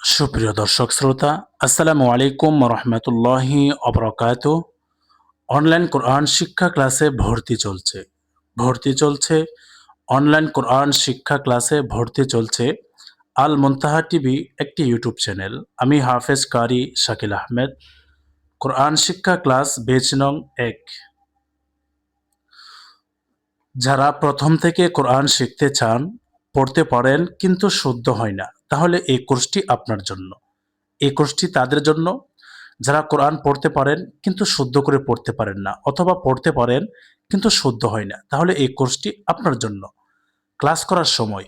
সুপ্রিয় দর্শক শ্রোতা, আসসালামু আলাইকুম রহমতুল্লাহি অবরকাত অনলাইন কোরআন শিক্ষা ক্লাসে ভর্তি চলছে। ভর্তি চলছে। অনলাইন কোরআন শিক্ষা ক্লাসে ভর্তি চলছে আল মুনতাহা টিভি একটি ইউটিউব চ্যানেল। আমি হাফেজ কারি শাকিল আহমেদ। কোরআন শিক্ষা ক্লাস বেচ নং এক। যারা প্রথম থেকে কোরআন শিখতে চান, পড়তে পারেন কিন্তু শুদ্ধ হয় না। তাহলে এই কোর্সটি আপনার জন্য। এই কোর্সটি তাদের জন্য। যারা কোরআন পড়তে পারেন, কিন্তু শুদ্ধ করে পড়তে পারেন না, অথবা পড়তে পারেন, কিন্তু শুদ্ধ হয় না, তাহলে এই কোর্সটি আপনার জন্য। ক্লাস করার সময়,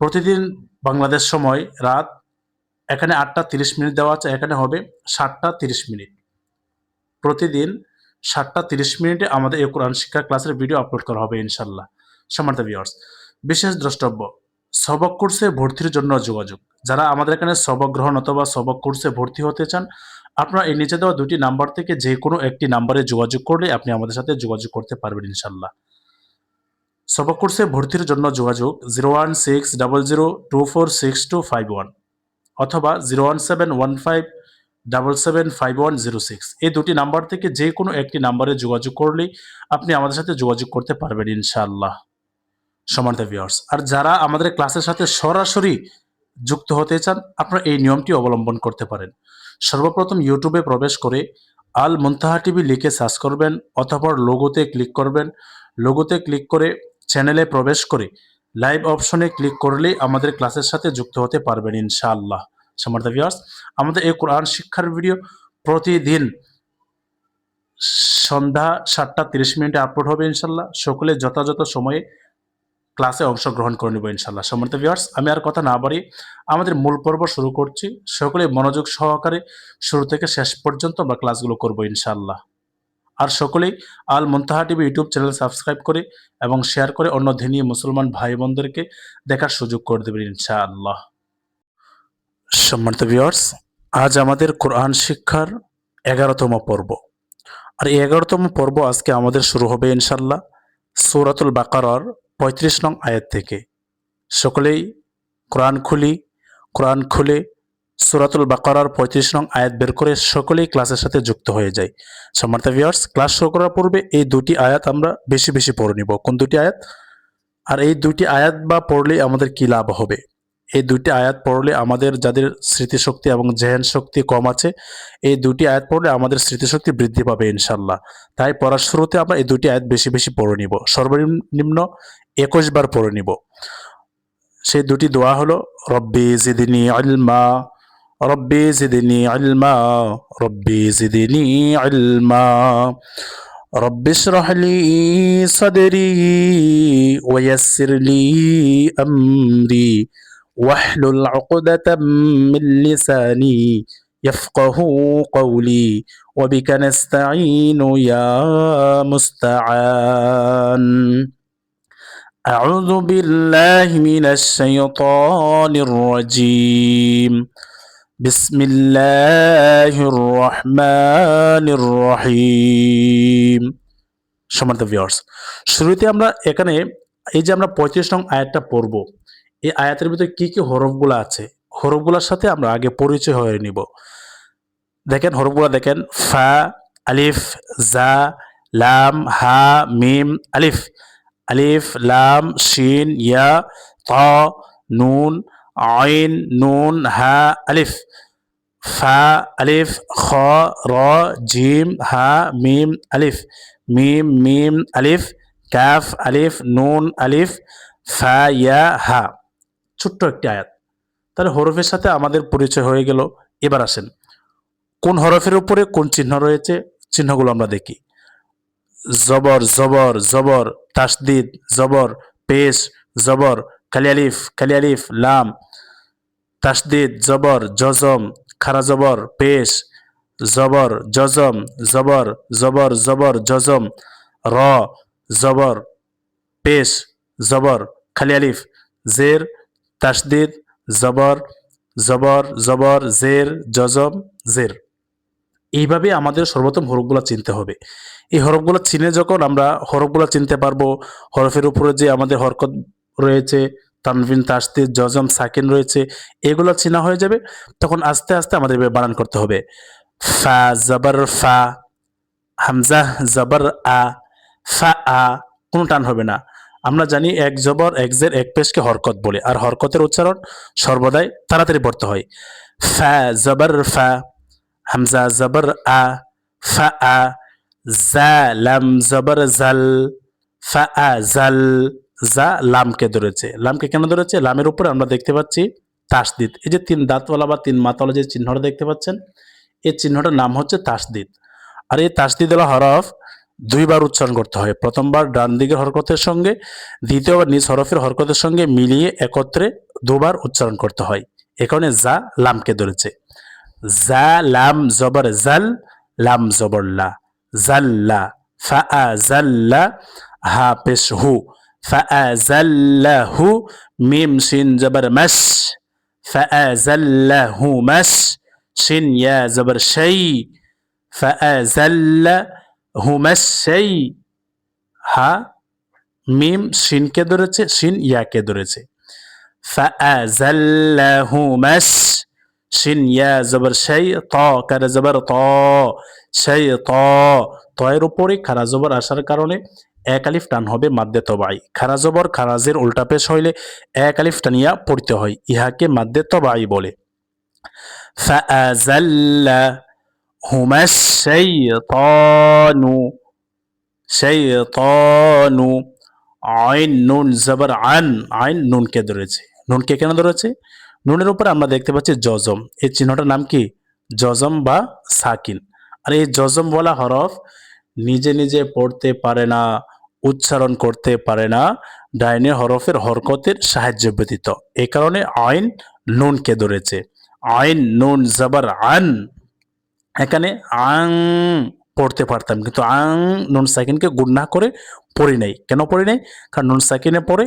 প্রতিদিন বাংলাদেশ সময় রাত এখানে আটটা তিরিশ মিনিট দেওয়া আছে, এখানে হবে সাতটা তিরিশ মিনিট। প্রতিদিন সাতটা তিরিশ মিনিটে আমাদের এই কোরআন শিক্ষা ক্লাসের ভিডিও আপলোড করা হবে ইনশাল্লাহ। সমার্থ ভিওর্স বিশেষ দ্রষ্টব্য সবক কোর্সে ভর্তির জন্য যোগাযোগ। যারা আমাদের এখানে সবক গ্রহণ অথবা সবক কোর্সে ভর্তি হতে চান, আপনারা এই নিচে দেওয়া দুটি নাম্বার থেকে যে কোনো একটি নাম্বারে যোগাযোগ করলে আপনি আমাদের সাথে যোগাযোগ করতে পারবেন ইনশাল্লাহ সবক কোর্সে ভর্তির জন্য যোগাযোগ zero one six double zero two four six two five one অথবা zero one seven one five double seven five one zero six. এই দুটি নাম্বার থেকে যে কোনো একটি নাম্বারে যোগাযোগ করলেই আপনি আমাদের সাথে যোগাযোগ করতে পারবেন ইনশাআল্লাহ। সমান্ত ভিউয়ার্স আর যারা আমাদের ক্লাসের সাথে সরাসরি যুক্ত হতে চান, আপনারা এই নিয়মটি অবলম্বন করতে পারেন। সর্বপ্রথম ইউটিউবে প্রবেশ করে আল মুনতাহা টিভি লিখে সার্চ করবেন, অথবা লোগোতে ক্লিক করবেন। লোগোতে ক্লিক করে চ্যানেলে প্রবেশ করে লাইভ অপশনে ক্লিক করলেই আমাদের ক্লাসের সাথে যুক্ত হতে পারবেন ইনশাআল্লাহ। সমার্থ ভিউয়ার্স আমাদের এই কোরআন শিক্ষার ভিডিও প্রতিদিন সন্ধ্যা সাতটা তিরিশ মিনিটে আপলোড হবে ইনশাল্লাহ সকলে যথাযথ সময়ে ক্লাসে অংশগ্রহণ করে নেব ইনশাল্লাহ সম্মানিত ভিউয়ার্স আমি আর কথা না বাড়ি আমাদের মূল পর্ব শুরু করছি। সকলে মনোযোগ সহকারে শুরু থেকে শেষ পর্যন্ত আমরা ক্লাসগুলো করব ইনশাল্লাহ আর সকলেই Al Muntaha TV YouTube channel subscribe করে এবং শেয়ার করে অন্য ধিনী মুসলমান ভাই বোনদেরকে দেখার সুযোগ করে দেবেন ইনশাআল্লাহ। সম্মানিত ভিউয়ার্স আজ আমাদের কোরআন শিক্ষার এগারোতম পর্ব। আর এই এগারোতম পর্ব আজকে আমাদের শুরু হবে ইনশাল্লাহ সৌরাতুল বাকারার পঁয়ত্রিশ নং আয়াত থেকে। সকলেই কোরআন খুলি, কোরআন খুলে সুরাতুল বাকারার পঁয়ত্রিশ নং আয়াত বের করে সকলেই ক্লাসের সাথে যুক্ত হয়ে যায়। সম্মানিত ভিওয়ার্স ক্লাস শুরু করার পূর্বে এই দুটি আয়াত আমরা বেশি বেশি পড়ে নিব। কোন দুটি আয়াত? আর এই দুটি আয়াত বা পড়লে আমাদের কী লাভ হবে? এই দুটি আয়াত পড়লে আমাদের যাদের স্মৃতিশক্তি এবং জেহেন শক্তি কম আছে এই দুটি আয়াত পড়লে আমাদের স্মৃতিশক্তি বৃদ্ধি পাবে ইনশাল্লাহ তাই পড়ার শুরুতে আমরা এই দুটি আয়াত বেশি বেশি পড়ে নিব সর্বনিম্ন একুশ বার পড়ে নিব সেই দুটি দোয়া হলো রব্বি জিদিনি আলমা রব্বি জিদিনি আলমা রব্বি জিদিনি আলমা رب اشرح لي صدري ويسر لي أمري واحلل عقدة من لساني يفقه قولي وبك نستعين يا مستعان أعوذ بالله من الشيطان الرجيم بسم الله الرحمن الرحيم সমান্ত ভিউয়ার্স শুরুতে আমরা এখানে এই যে আমরা পঁয়ত্রিশ নং আয়াতটা পড়ব এই আয়াতের ভিতরে কি কি হরফগুলো আছে? হরফগুলোর সাথে আমরা আগে পরিচয় হয়ে নিব। দেখেন, হরফগুলো দেখেন, ফা, আলিফ, জা, লাম, হা, মিম, আলিফ। আলিফ, লাম, শিন, ইয়া, ত, নুন, আইন, নুন, হা, আলিফ। ফা, আলিফ, খ, র, জিম, হা, মিম, আলিফ। মিম মিম, আলিফ। কাফ, আলিফ, নুন, আলিফ। ফা, ইয়া, হা। ছোট্ট একটি আয়াত। তাহলে হরফের সাথে আমাদের পরিচয় হয়ে গেল। এবার আসেন। কোন হরফের উপরে কোন চিহ্ন রয়েছে? চিহ্নগুলো আমরা দেখি। জবর জবর জবর, তাসদিদ, জবর, পেশ, জবর কালিয়ালিফ কালিয়ালিফ লাম, তাসদিদ, জবর, জজম, খারা জবর, পেশ, জবর, জজম, জবর জবর জবর, জজম, র, জবর, পেশ, জবর খালিয়ালিফ জের তাসদিদ, জবর জবর জবর, জের জজম জের। এইভাবে আমাদের সর্বপ্রথম হরফগুলো চিনতে হবে। এই হরফগুলো চিনে যখন আমরা হরফগুলো চিনতে পারব, হরফের উপরে যে আমাদের হরকত রয়েছে, তানভিন, তাসদিদ, জজম, সাকিন রয়েছে, এগুলো চেনা হয়ে যাবে, তখন আস্তে আস্তে আমাদের বানান করতে হবে। ফা, জবর, ফা, হামজা, জবর, আ, ফা, আ, কোনো টান হবে না। আমরা জানি এক জবর এক জের এক পেশকে হরকত বলে, আর হরকতের উচ্চারণ সর্বদাই তাড়াতাড়ি পড়তে হয়। ফা, জবর, ফা, হামজা, জবর, আ, ফা, আ, জা, লাম, জবর, জাল, ফা, আ, জাল, জা, লামকে ধরেছে। লামকে কেন ধরেছে? লামের উপরে আমরা দেখতে পাচ্ছি তাসদিদ। এই যে তিন দাঁতওয়ালা বা তিন মাতওয়ালা যে চিহ্নটা দেখতে পাচ্ছেন এই চিহ্নটার নাম হচ্ছে তাসদিদ। আর এই তাসদিদওয়ালা হরফ দুইবার উচ্চারণ করতে হয়। প্রথমবার ডান দিকের হরকতের সঙ্গে, দ্বিতীয়বার নিজ হরফের হরকতের সঙ্গে মিলিয়ে একত্রে দুবার উচ্চারণ করতে হয়। এ কারণে জা, লামকে ধরেছে। জা, লাম, জবর, জাল, লাম, জবর, লা। জাল্লা ফা জাল্লা হা, পেশ, হু। ফা জাল্লা হু। মিম, শিন, জবর মাস ফা জাল্লা হু মাস শিন, ইয়া, জবর, শাই। ফা জাল্লাহুমাস শাই হা মিম শিনকে ধরেছে শিন ইয়াকে ধরেছে فأزلهمس শিন ইয়া জবর সেই ত কারে জবর ত সেই ত তয়ের উপরে খারা জবর আসার কারণে এক আলিফ টান হবে মাদ্দে তবাই খারা জবর খারাজের উল্টা পেশ হইলে এক আলিফ টানিয়া পড়তে হয় ইহাকে মাদ্দে তবাই বলে هما الشيطان, شيطان عين আইন নুন عن عين আইন নুনকে ধরেছে। নুনকে কেন ধরেছে? নুনের উপর আমরা দেখতে পাচ্ছি জজম। এই চিহ্নটার নাম কি? জজম বা সাকিন। আর এই জজম বলা হরফ নিজে নিজে পড়তে পারে না, উচ্চারণ করতে পারে না, ডাইনে হরফের হরকতের সাহায্য ব্যতীত। এ কারণে আইন নুনকে ধরেছে। আইন নুন, জবর আন। এখানে আং পড়তে পারতাম, কিন্তু আং নুন সাকিনকে গুণ না করে পড়ি নাই। কেন পড়ি নাই? কারণ নুন সাকিনে পড়ে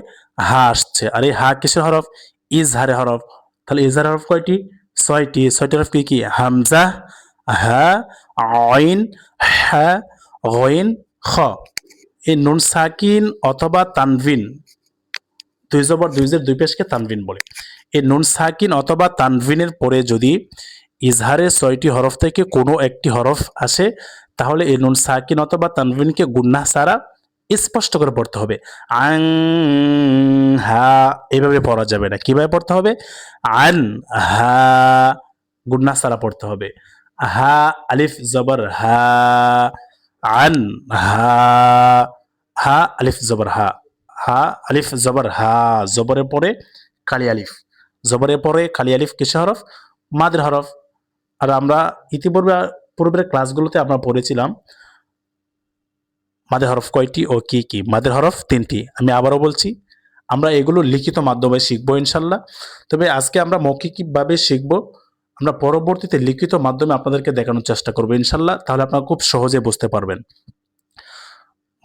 হা আসছে। আর এই হা কিসের হরফ? ইজহারে হরফ। তাহলে ইজহার হরফ কয়টি? ছয়টি। ছয়টি হরফ কি কি? হামজা, হা, আইন, হা, গইন, খ। এই নুন সাকিন অথবা তানভিন, দুই জবর দুই জের দুই পেশকে তানভিন বলে। এই নুন সাকিন অথবা তানভিনের পরে যদি ইজহারের ছয়টি হরফ থেকে কোনো একটি হরফ আসে, তাহলে এই নুন সাকিন অথবা তানভিনকে গুন্না সারা স্পষ্ট করে পড়তে হবে। আং, হা, এভাবে পড়া যাবে না। কীভাবে পড়তে হবে? আন, হা গুন্না সারা পড়তে হবে। হা, আলিফ, জবর, হা, আন, হা হা, আলিফ, জবর, হা হা, আলিফ, জবর, হা, জবরে পরে কালি আলিফ। জবরে পরে কালি আলিফ কিসে হরফ? মাদের হরফ। আর আমরা ইতিপূর্বে, পূর্বের ক্লাসগুলোতে আমরা পড়েছিলাম মাদের হরফ কয়টি ও কি কি? মাদের হরফ তিনটি। আমি আবারও বলছি, আমরা এগুলো লিখিত মাধ্যমে শিখব ইনশাল্লাহ। তবে আজকে আমরা মৌখিকভাবে শিখব, আমরা পরবর্তীতে লিখিত মাধ্যমে আপনাদেরকে দেখানোর চেষ্টা করব ইনশাল্লাহ, তাহলে আপনারা খুব সহজে বুঝতে পারবেন।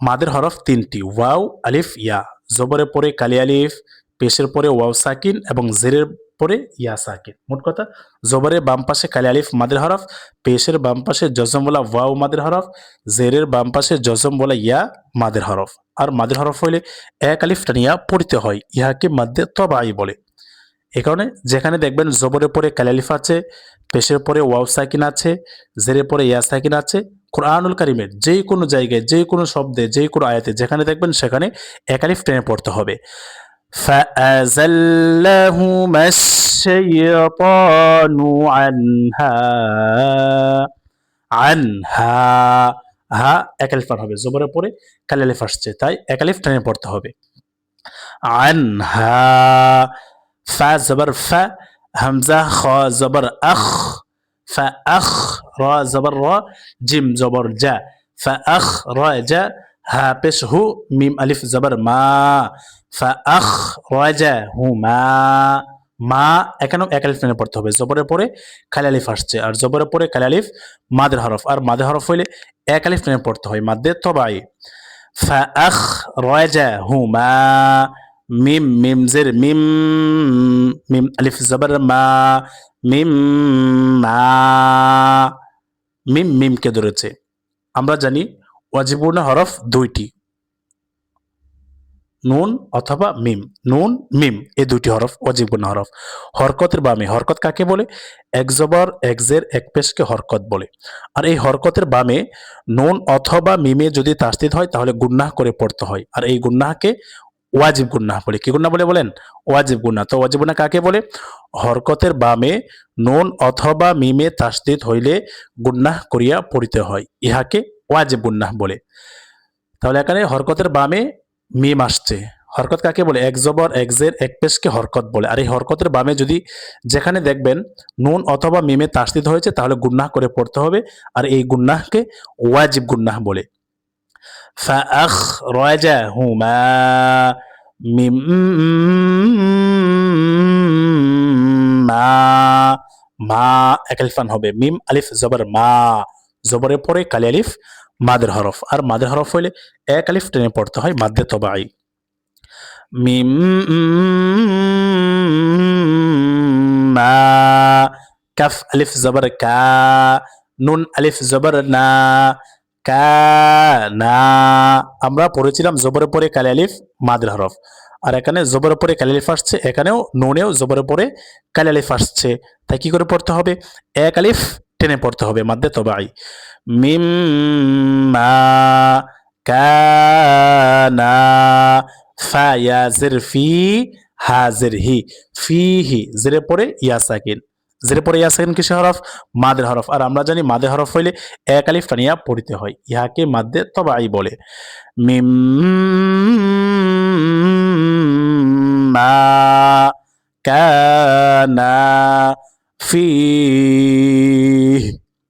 মাদের হরফ তিনটি, ওয়াও, আলিফ, ইয়া। জবরের পরে কালি, আলিফ, পেশের পরে ওয়াও, সাকিন এবং জেরের পরে ইয়া সাকিন মোট কথা, জবরের বাম পাশে কালি আলিফ, মাদের হরফ, পেশের বাম পাশে জজম বলা ওয়াও, মাদের হরফ, জেরের বাম পাশে জজম বলা ইয়া, মাদের হরফ। আর মাদের হরফ হইলে এক আলিফ টানিয়া পড়তে হয়, ইহাকে মাদ্দে তবাই বলে। এ কারণে যেখানে দেখবেন জবরের পরে কালি আলিফ আছে, পেশের পরে ওয়াও সাকিন আছে, জেরের পরে ইয়া সাকিন আছে, কোরআনুল কারিমের যে কোনো জায়গায় যে কোনো শব্দে যে কোনো আয়াতে যেখানে দেখবেন সেখানে একালিফ টেনে পড়তে হবে। فأزلهما الشيطان عنها عنها হা একালিফ পার হবে জবরের পরে কালিফ আসছে তাই একালিফ টেনে পড়তে হবে আনহা ফা জবর ফা হামজা খ জবর আখ ফা আখ র জবর র জিম জবর জা ফা আখ র জা হা পেশ হু মিম আলিফ জবর মা ফা আখ রাজা হু মা মা এখানেও এক আলিফ পড়তে হবে। জবরের পরে খালি আলিফ আসছে, আর জবরের পরে খালি মাদের হরফ। আর মাদের হরফ হইলে এক আলিফ টেনে পড়তে হয় মাদ্দে তবাই। ফা আখ রাজা হু মা মিম মিম, জের, মিম মিম, আলিফ, জবর, মা, মিম মা, মিম, মিমকে ধরেছে। আমরা জানি ওয়াজিবুর্ণ হরফ দুইটি। নুন অথবা মিম। নুন, মিম, এই দুইটি হরফ অজীব গুণা হরফ। হরকতের বামে, হরকত কাকে বলে? এক জবর, এক পেশকে হরকত বলে। আর এই হরকতের বামে নুন অথবা মিমে যদি তাস্তিদ হয়, তাহলে গুন্নাহ করে পড়তে হয়। আর এই গুন্নাহকে ওয়াজিব গুন্নাহ বলে। কি গুন্নাহ বলে বলেন? ওয়াজিব গুন্নাহ। তো ওয়াজিব গুন্নাহ কাকে বলে? হরকতের বামে নুন অথবা মিমে তাসদিদ হইলে গুন্নাহ করিয়া পড়িতে হয়। ইহাকে ওয়াজিব গুন্নাহ বলে। তাহলে এখানে হরকতের বামে মিম আসছে হরকত কাকে বলে এক জবর এক জের এক পেশকে হরকত বলে আর এই হরকতের বামে যদি যেখানে দেখবেন নুন অথবা মিমে তাসদিদ হয়েছে তাহলে গুন্নাহ করে পড়তে হবে আর এই গুন্নাহকে ওয়াজিব গুন্নাহ বলে فأخرجهما মিম্মা মা একালিফান হবে মিম আলিফ জবর মা জবরের পরে কালি আলিফ, মাদের হরফ। আর মাদের হরফ হইলে এক আলিফ টেনে পড়তে হয় মাদ্দে তবাই মিম, মা, কাফ আলিফ জবর কা, নুন আলিফ জবর না কানা আমরা পড়েছিলাম জবরের পরে কালি আলিফ, মাদের হরফ। আর এখানে জবরের পরে কালি আলিফ আসছে, এখানেও নুনেও জবরের পরে কালি আলিফ আসছে। তাই কি করে পড়তে হবে? এক আলিফ টেনে পড়তে হবে মাদ্দে তবাই। মিম মা কানা ফায়াজির ফি হাজির হি ফিহি, জেরে পরে ইয়া সাকিন জেরে পরে ইয়া সাকিন কিসে হরফ? মাদের হরফ। আর আমরা জানি মাদের হরফ হইলে এক আলিফ টানিয়া পড়িতে হয়। ইহাকে মাদ্দে তবাই বলে। মিম মা কানা ফি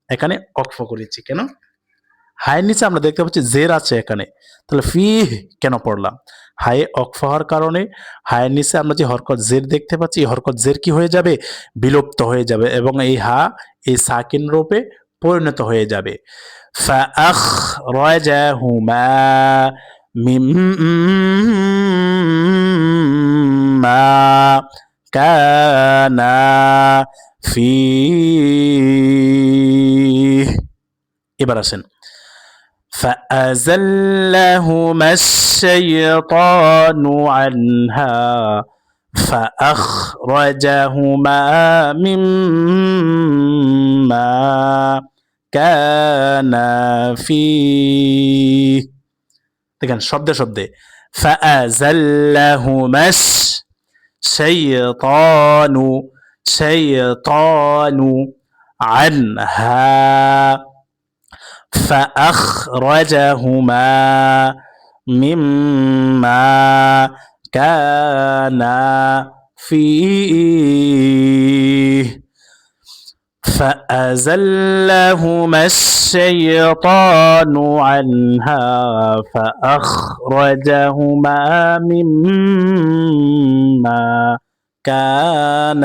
এখানে অক্ফ করেছি, কেন? হায়ের নিচে আমরা দেখতে পাচ্ছি জের আছে এখানে। তাহলে ফি কেন পড়লাম? হায়ে অক্ফ হওয়ার কারণে হায়ের নিচে আমরা যে হরকত জের দেখতে পাচ্ছি, এই হরকত জের কি হয়ে যাবে? বিলুপ্ত হয়ে যাবে এবং এই হা, এই সাকিন রূপে পরিণত হয়ে যাবে। মিম مما كانا فيه এবার আসেন فأزلهما الشيطان عنها فأخرجهما مما كان فيه দেখেন শব্দে শব্দে فأزلهما الشيطان شيطان عنها. فأخرجهما مما كان فيه. فأزلهما الشيطان عنها فأخرجهما مما كان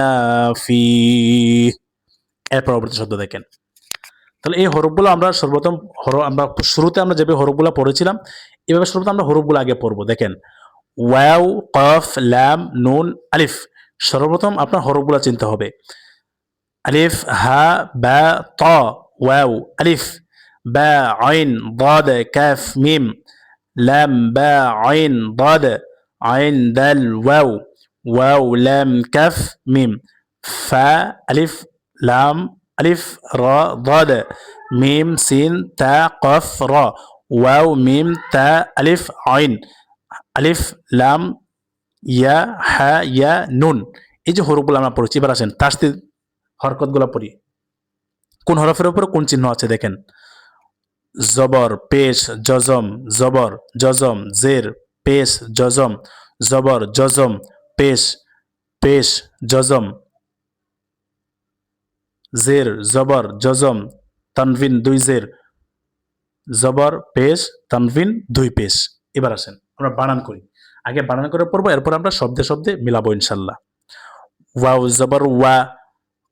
فيه এর পরবর্তী শব্দ দেখেন তাহলে এই হরফগুলো আমরা সর্বপ্রথম হর আমরা শুরুতে আমরা যেভাবে হরফগুলো পড়েছিলাম এভাবে সর্বপ্রথম আমরা হরফগুলো আগে পড়বো দেখেন ওয়াও কফ ল্যাম নুন আলিফ সর্বপ্রথম আপনার হরফগুলো চিনতে হবে আলিফ হা বা ত ওয়াও আলিফ বা আইন ضاد كاف ميم لام با عين ضاد عين دال واو واو لام كاف ميم فا ألف لام ألف را ضاد ميم سين تا قف را واو ميم تا ألف عين ألف لام ইয়া হা ইয়া নুন এই যে হরফগুলো আমরা পড়েছি এবার আসেন তাস্তিদ হরকতগুলো পড়ি। কোন হরফের উপরে কোন চিহ্ন আছে দেখেন? জবর, পেশ, জজম, জবর, জজম, জের, পেশ, জজম, জবর, জজম, পেশ পেশ, জজম, জের, জবর, জজম, তানভিন, দুই জের, জবর, পেশ, তানভিন, দুই পেশ। এবার আসেন, আমরা বানান করি। আগে বানান করে পড়ব, এরপর আমরা শব্দে শব্দে মিলাবো ইনশাল্লাহ। ওয়াও জবর, ওয়া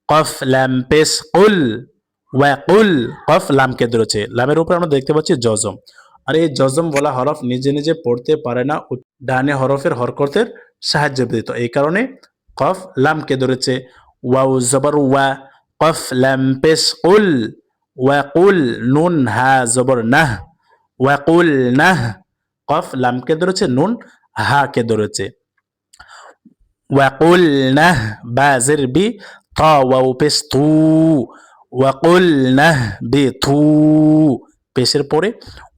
কফ ল্যাম পেস কুল ওয়াকুল কফ লামকে ধরেছে। লামের উপরে আমরা দেখতে পাচ্ছি জজম। আর এই জজম বলা হরফ নিজে নিজে পড়তে পারে না ডানে হরফের হরকতের সাহায্য ব্যতীত। এই কারণে কফ লামকে ধরেছে। ওয়াউ জবর ওয়া, কফ ল্যাম পেস উল ওয়াকুল নুন হা জবর নাহ ওয়াকুল নাহ, কফ লামকে ধরেছে, নুন হা কে ধরেছে ওয়াকুল নাহ বা জের বি পেস্তু ওয়াকুল নাহ বে থু পেশের পরে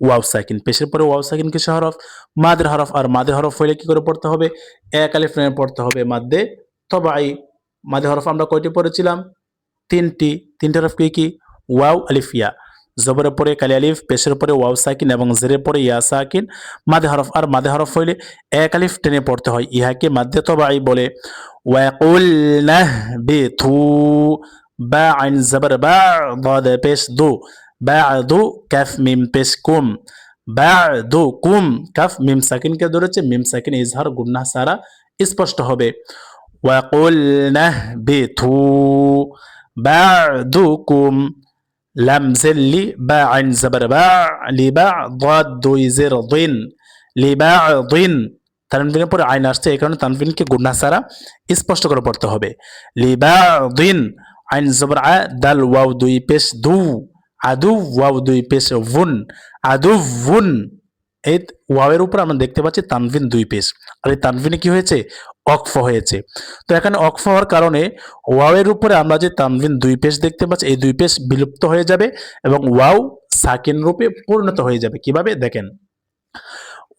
ওয়াও সাকিন। পেশের পরে ওয়াও সাকিন কিসে হরফ, মাদের হরফ আর মাদের হরফ হইলে কি করে পড়তে হবে? এক আলিফ লাইনে পড়তে হবে মাদ্দে তবাই। মাদে হরফ আমরা কয়টি পড়েছিলাম? তিনটি। তিনটি হরফ কি কি? ওয়াও আলিফিয়া জবরের পরে কালি আলিফ, পেশের পরে ওয়াও সাকিন এবং জেরের পরে ইয়া সাকিন। মাদে হরফ আর মাদে হরফ হইলে এক আলিফ টেনে পড়তে হয়। ইহাকে মাদ্দে তবাই বলে। ওয়াকুলনাহ বিথু বা আইন জবর বা ضاد পেশ দু বাদু কাফ মিম পেশ কুম বাদু কুম কাফ মিম সাকিনকে ধরেছে মিম সাকিন ইজহার গুন্নাহ সারা স্পষ্ট হবে وقلنا اهبطوا بعضكم লামজের লি বা আইন জাবার বা লিবা ضاد দুই জের দিন লিবা দিন তানভিনের পরে আইন আসছে, এই কারণে তানভিনকে গুন্না স্পষ্ট করে পড়তে হবে। লিবা দিন আইন জবর আ দাল ওয়াও দুই পেশ দু, আদু ওয়াও দুই পেশ ভুন, আদু ভুন। এই ওয়াওয়ের উপর আমরা দেখতে পাচ্ছি তানভিন দুই পেশ। আর এই তানভিনে কি হয়েছে? অক্ফ হয়েছে। তো এখানে অক্ফ হওয়ার কারণে ওয়াওয়ের উপরে আমরা যে তানভিন দুই পেশ দেখতে পাচ্ছি, এই দুই পেশ বিলুপ্ত হয়ে যাবে এবং ওয়াও সাকিন রূপে পরিণত হয়ে যাবে। কীভাবে? দেখেন।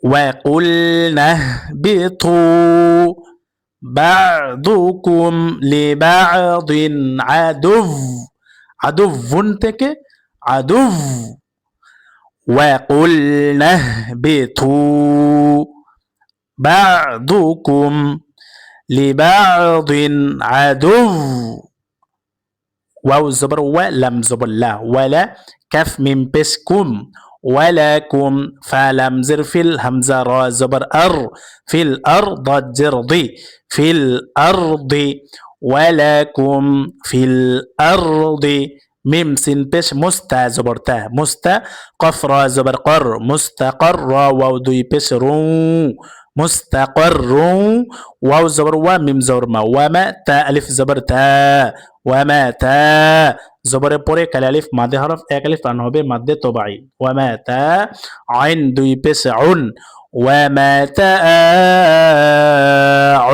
وقلنا اهبطوا بعضكم لبعض عدو عدو থেকে عدو. وقلنا اهبطوا بعضكم لبعض عدو. واو زبر ولم زبر لا ولا كف من بسكم. ولكم فلم زر في الهمزة را زبر أر في الأرض جرضي في الأرض ولكم في الأرض ميم سين بش مستا زبر تا مستا قف را زبر قر مستقر دوي بش رو. مستقر واو زبر وميم زبر ما وما تا ألف زبر تا وما تا زبر পরে কালি আলিফ মাদে হরফ এক আলিফ টান হবে মাদে তবাই ওয়ামা তা আইন দুই পেশ উন ওয়ামা তা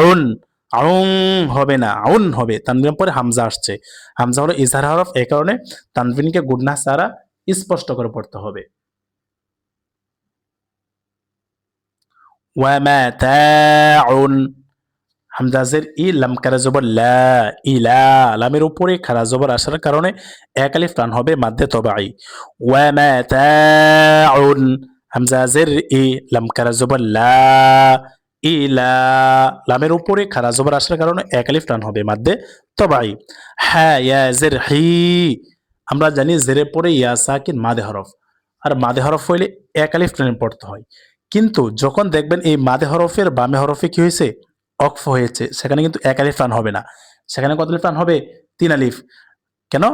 উন আউন হবে না আউন হবে তানবিনের পরে হামজা আসছে হামজা হলো ইজহার হরফ এই কারণে তানবিনকে গুডনা সারা স্পষ্ট করে পড়তে হবে ওয়ামাতাউন হামজাজের ই লাম জবর লা লামের উপরে খারা জবর আসার কারণে এক আলিফ টান হবে মাধ্যে তবাই ওয়ামাতাউন হামজাজের ই লাম জবর লা লামের উপরে খারা জবর আসার কারণে এক আলিফ টান হবে মাধ্যে তবাই হ্যাঁ হি। আমরা জানি জেরে পরে ইয়া, সাকিন, মাদে হরফ। আর মাদে হরফ হইলে এক আলিফ টানে পড়তে হয়। কিন্তু যখন দেখবেন এই মাদে হরফের বামে হরফে কি হয়েছে? অক্ফ হয়েছে। সেখানে কিন্তু এক আলিফ টান হবে না। সেখানে কত আলিফ টান হবে? তিন আলিফ। কেন?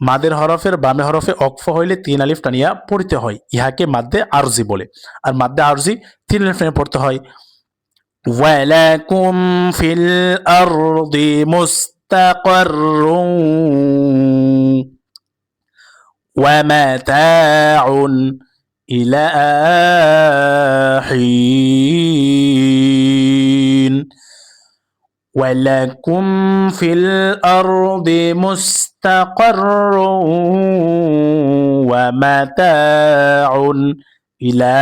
মাদের হরফের বামে হরফে অক্ফ হইলে তিন আলিফ টানিয়া পড়তে হয়। ইহাকে মাদ্দে আরজি বলে। আর মাদ্দে আরজি তিন আলিফ টানিয়া পড়তে হয়। ওয়ালাকুম ফিল আরদি মুস্তাকার ওয়ামাতাউন إلى حين ولكم في الأرض مستقر ومتاع إلى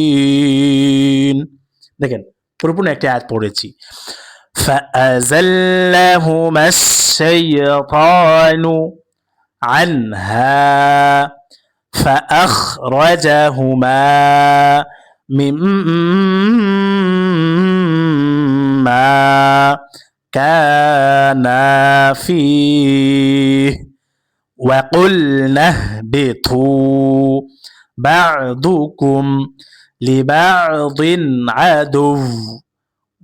حين দেখেন পরিপূর্ণ একটা আয়াত পড়েছি فأزلهما الشيطان عنها فأخرجهما مما كانا فيه. وقلنا اهبطوا بعضكم لبعض عدو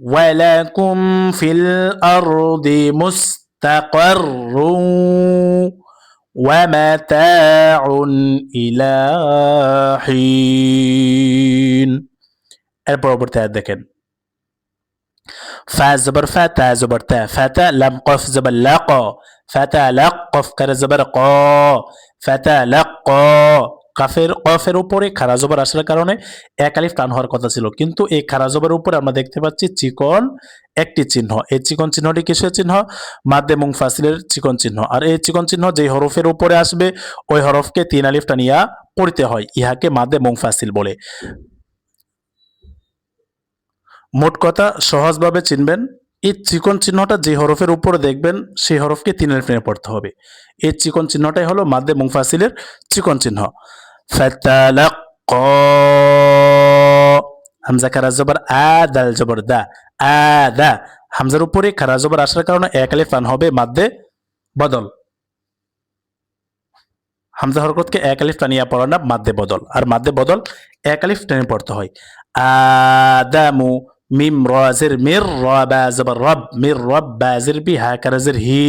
ولكم في الأرض مستقر. ومتاع إلى حين এর পরবর্তী আয়াত দেখেন ফা জবর ফা তা জবর তা ফাতা লাম কফ জবর লাক ফাতা লাক কফ কার জবর ক ফাতা লাক কাফের কফের উপরে খারা জবর আসার কারণে এক আলিফ টান হওয়ার কথা ছিল। কিন্তু এই খারা জবরের উপরে আমরা দেখতে পাচ্ছি চিকন একটি চিহ্ন। এই চিকন চিহ্নটি কিসের চিহ্ন? মাদ্দে মুংফাসিলের চিকন চিহ্ন। আর এই চিকন চিহ্ন যেই হরফের উপরে আসবে, ওই হরফকে তিন আলিফ টানিয়া পড়িতে হয়। ইহাকে মাদ্দে মুংফাসিল বলে। মোট কথা সহজভাবে চিনবেন, এই চিকন চিহ্নটা যে হরফের উপরে দেখবেন, সেই হরফকে তিন আলিফ টেনে পড়তে হবে। এই চিকন চিহ্নটাই হলো মাদ্দে মুংফাসিলের চিকন চিহ্ন। ফাতালাক্কা হামজা খারা জবর আ দাল জবর দা আ দা হামজার উপরে খারা জবর আসার কারণে এক আলিফ টান হবে মাদ্দে বদল হামজা হরকতকে এক আলিফ টানিয়া পড়া না মাদ্দে বদল আর মাদ্দে বদল এক আলিফ টেনে পড়তে হয় আদামু মিম রাজের মির রবা জবর রব মির রব বাজের বি হা কারাজের হি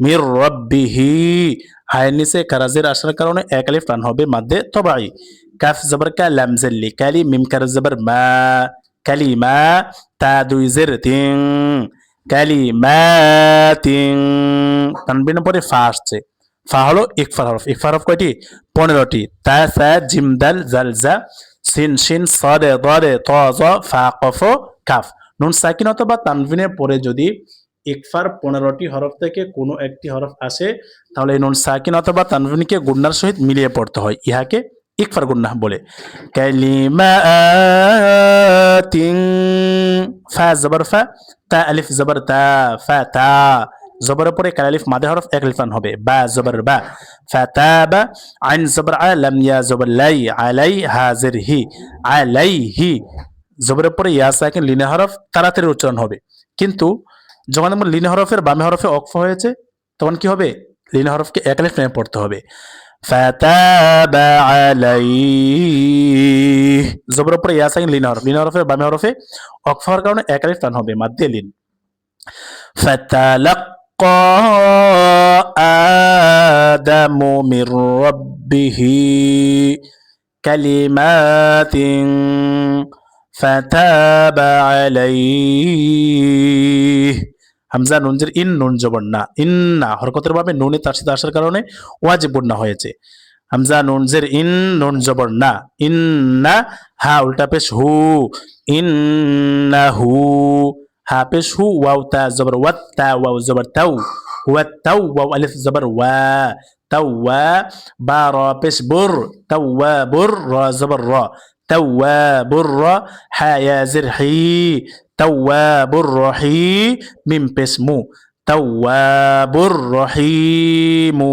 মির রব্বিহি। হায়ের নিচে কারাজের আসার কারণে এক আলিফ টান হবে মাদ্দে তবাই কাফ জবর কা লাম কালি, মিম কারাজ জবর মা কালিমা তা দুই জের তিং কালিমাতিং তানবিনের পরে ফা আসছে। ফা হলো ইকফার হরফ। ইকফার হরফ কয়টি? পনেরোটি। তা, সা, জিম, দাল, জাল, জা, সিন, শিন, সদে ত, জ, ফা, কফ, কাফ। নুন সাকিন অথবা তানভিনের পরে যদি ইকফার পনেরোটি হরফ থেকে কোনো একটি হরফ আসে, তাহলে নুন সাকিন অথবা তানভিনকে গুন্নার সহিত মিলিয়ে পড়তে হয়। ইহাকে ইকফার গুন্নাহ বলে। কালিমাতিন, ফা, জবর, ফা, তা, আলিফ, জবর, তা, ফা, তা। জবরের পরে কাল আলিফ মাদে হরফ এক লিফান হবে। বা, জবর, বা। ফাতাবা আইন, জবর, আ, লাম, ইয়া, জবর, লাই, আলাই, হাজির, হি আলাইহি জবরের পরে ইয়া, সাকিন, লিনে হরফ তাড়াতাড়ি উচ্চারণ হবে। কিন্তু যখন আমরা লিনে হরফের বামে হরফে অক্ফ হয়েছে তখন কি হবে লিনে হরফকে এক আলিফ নেমে পড়তে হবে ফাতাবা আলাইহি জবরের পরে ইয়া সাকিন লিনে হরফ লিনে হরফের বামে হরফে অক্ফ হওয়ার কারণে এক আলিফ টান হবে মাদ্দে লিন فتلقى آدم من ربه كلمات فتاب عليه হামজা নুনজির ইন নুন জবর না, ইন না, হরকতের ভাবে নুনে তার সাথে আসার কারণে ওয়াজিবন্না হয়েছে। হামজা নুনজের ইন নুন জবর না, ইন না, হা উল্টা পেশ হু, ইন না হু, হা পেশ হু, ওয়াও তা জবর ওয়া তা ওয়াও জবর তাউ হুয়া তাউ ওয়াও আলিফ জবর, ওয়া তাওয়া বা র পেশ বুর তাওয়া বুর, র জবর র তাওয়া বুর র, হা, ইয়া জির হি তাওয়াবুর রহিম পেসমু তাওয়াবুর রহিমু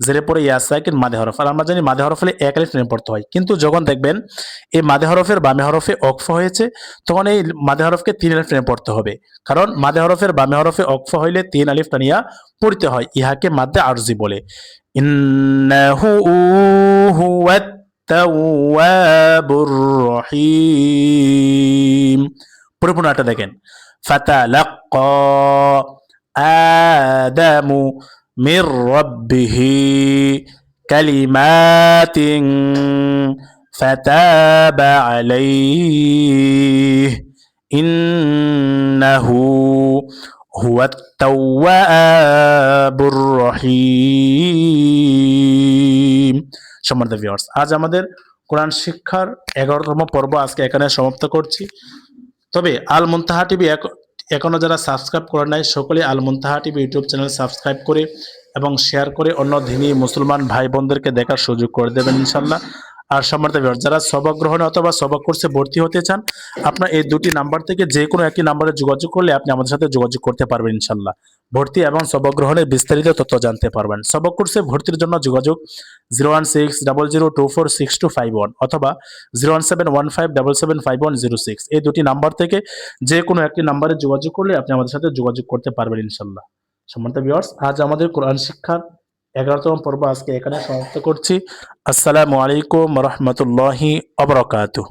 জেরে পরে ইয়া সাকিন মাদে হরফ আর আমরা জানি মাদে হরফ হলে এক আলিফ নেমে পড়তে হয় কিন্তু যখন দেখবেন এই মাদে হরফের বামে হরফে অক্ফ হয়েছে তখন এই মাদে হরফকে তিন আলিফ নেমে পড়তে হবে কারণ মাদে হরফের বামে হরফে অক্ফ হইলে তিন আলিফ টানিয়া পড়তে হয় ইহাকে মাদে আরজি বলে ইন্নাহু হুয়াত তাওয়াবুর রহিম পরিপূর্ণটা দেখেন ফাতালাক্কা আদামু মির রাব্বিহি কালিমাতিন فتاب عليه إنه هو التواب الرحيم সম্মানিত ভিউয়ার্স আজ আমাদের কোরআন শিক্ষার এগারোতম পর্ব আজকে এখানে সমাপ্ত করছি তবে আল মুনতাহা টিভি এখনও যারা সাবস্ক্রাইব করে নাই, সকলে Al Muntaha TV YouTube channel subscribe করে এবং শেয়ার করে অন্য ধিনী মুসলমান ভাই বোনদেরকে দেখার সুযোগ করে দেবেন ইনশাল্লাহ আর সম্মানিত যারা সবক গ্রহণে অথবা সবক কোর্সে ভর্তি হতে চান, আপনার এই দুটি নাম্বার থেকে যে কোনো একটি নাম্বারে যোগাযোগ করলে আপনি আমাদের সাথে যোগাযোগ করতে পারবেন ইনশাল্লাহ ভর্তি এবং সবক গ্রহণের বিস্তারিত তথ্য জানতে পারবেন। সবক কোর্সে ভর্তির জন্য যোগাযোগ zero one six, double zero, two four, six two five one অথবা zero one seven, one five, double seven, five one zero six. এই দুটি নাম্বার থেকে যে কোনো একটি নাম্বারে যোগাযোগ করলে আপনি আমাদের সাথে যোগাযোগ করতে পারবেন ইনশাল্লাহ সম্মানিত ভিউয়ার্স আজ আমাদের কোরআন শিক্ষার এগারোতম পর্ব আজকে এখানে সমাপ্ত করছি। আসসালামু আলাইকুম রহমতুল্লাহি অবরকাতুহ